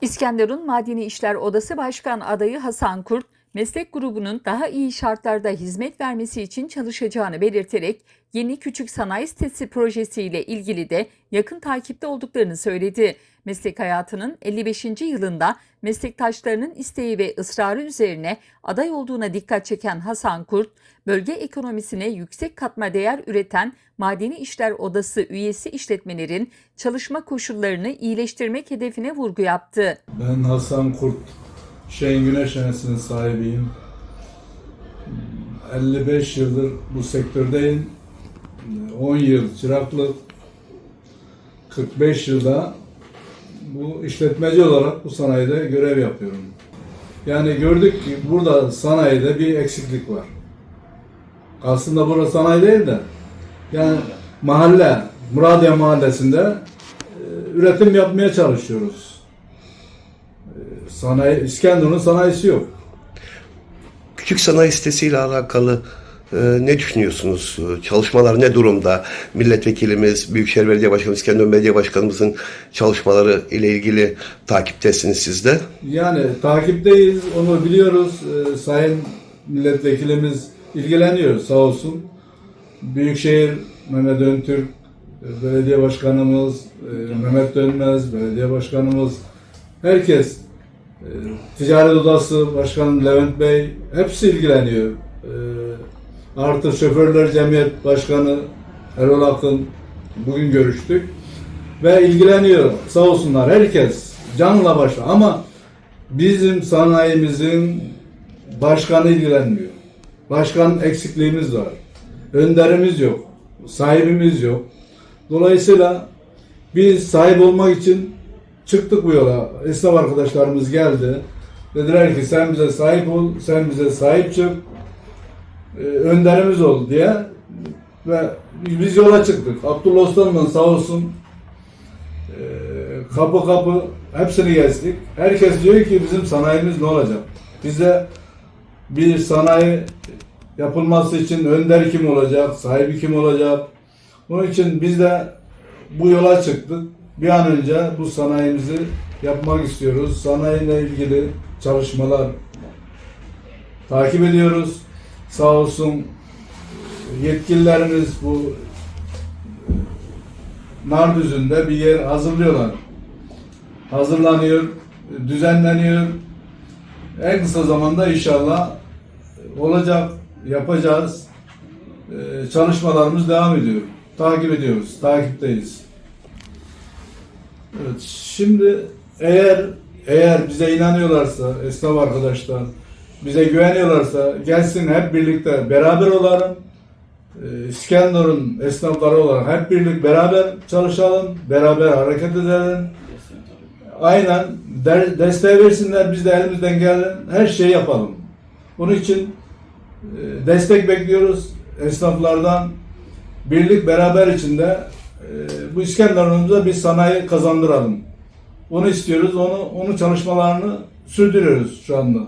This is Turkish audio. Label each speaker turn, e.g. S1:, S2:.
S1: İskenderun Madeni İşler Odası Başkan adayı Hasan Kurt, meslek grubunun daha iyi şartlarda hizmet vermesi için çalışacağını belirterek yeni küçük sanayi sitesi projesiyle ilgili de yakın takipte olduklarını söyledi. Meslek hayatının 55. yılında meslektaşlarının isteği ve ısrarı üzerine aday olduğuna dikkat çeken Hasan Kurt, bölge ekonomisine yüksek katma değer üreten Madeni İşler Odası üyesi işletmelerin çalışma koşullarını iyileştirmek hedefine vurgu yaptı.
S2: Ben Hasan Kurt, Şen Güneş Enesi'nin sahibiyim. 55 yıldır bu sektördeyim. 10 yıl çıraklık, 45 yılda bu işletmeci olarak bu sanayide görev yapıyorum. Yani gördük ki burada sanayide bir eksiklik var. Aslında burası sanayi değil de yani mahalle, Muradiye Mahallesi'nde e, üretim yapmaya çalışıyoruz. Sanayi, İskenderun'un sanayisi yok.
S3: Küçük sanayi sitesiyle alakalı e, ne düşünüyorsunuz? E, Çalışmalar ne durumda? Milletvekilimiz, Büyükşehir Belediye Başkanı, İskenderun Belediye Başkanımızın çalışmaları ile ilgili takiptesiniz siz de.
S2: Yani takipteyiz, onu biliyoruz. Ee, sayın milletvekilimiz ilgileniyor sağ olsun. Büyükşehir Mehmet Öntürk, e, belediye başkanımız, e, Mehmet Dönmez, belediye başkanımız, herkes, e, ticaret odası başkanı Levent Bey, hepsi ilgileniyor. E, Artı şoförler cemiyet başkanı Erol Akın, bugün görüştük. Ve ilgileniyor sağ olsunlar herkes canla başla ama bizim sanayimizin başkanı ilgilenmiyor. Başkan eksikliğimiz var. Önderimiz yok. Sahibimiz yok. Dolayısıyla biz sahip olmak için çıktık bu yola. Esnaf arkadaşlarımız geldi. Dediler ki sen bize sahip ol, sen bize sahip çık. Ee, önderimiz ol diye ve biz yola çıktık. Abdullah Osman'ın sağ olsun ee, kapı kapı hepsini gezdik. Herkes diyor ki bizim sanayimiz ne olacak? Bize bir sanayi yapılması için önder kim olacak, sahibi kim olacak? Onun için biz de bu yola çıktık. Bir an önce bu sanayimizi yapmak istiyoruz. Sanayiyle ilgili çalışmalar takip ediyoruz. Sağ olsun yetkililerimiz bu Nardüzü'nde bir yer hazırlıyorlar. Hazırlanıyor, düzenleniyor. En kısa zamanda inşallah olacak, yapacağız. Ee, Çalışmalarımız devam ediyor. Takip ediyoruz, takipteyiz. Evet, şimdi eğer eğer bize inanıyorlarsa, esnaf arkadaşlar, bize güveniyorlarsa gelsin hep birlikte beraber olalım. Ee, İskenderun esnafları olarak hep birlik beraber çalışalım, beraber hareket edelim. Aynen der, desteği versinler, biz de elimizden gelen her şeyi yapalım. Bunun için e, destek bekliyoruz esnaflardan. Birlik beraber içinde bu İskenderun'umuza bir sanayi kazandıralım. Onu istiyoruz, onu, onu çalışmalarını sürdürüyoruz şu anda.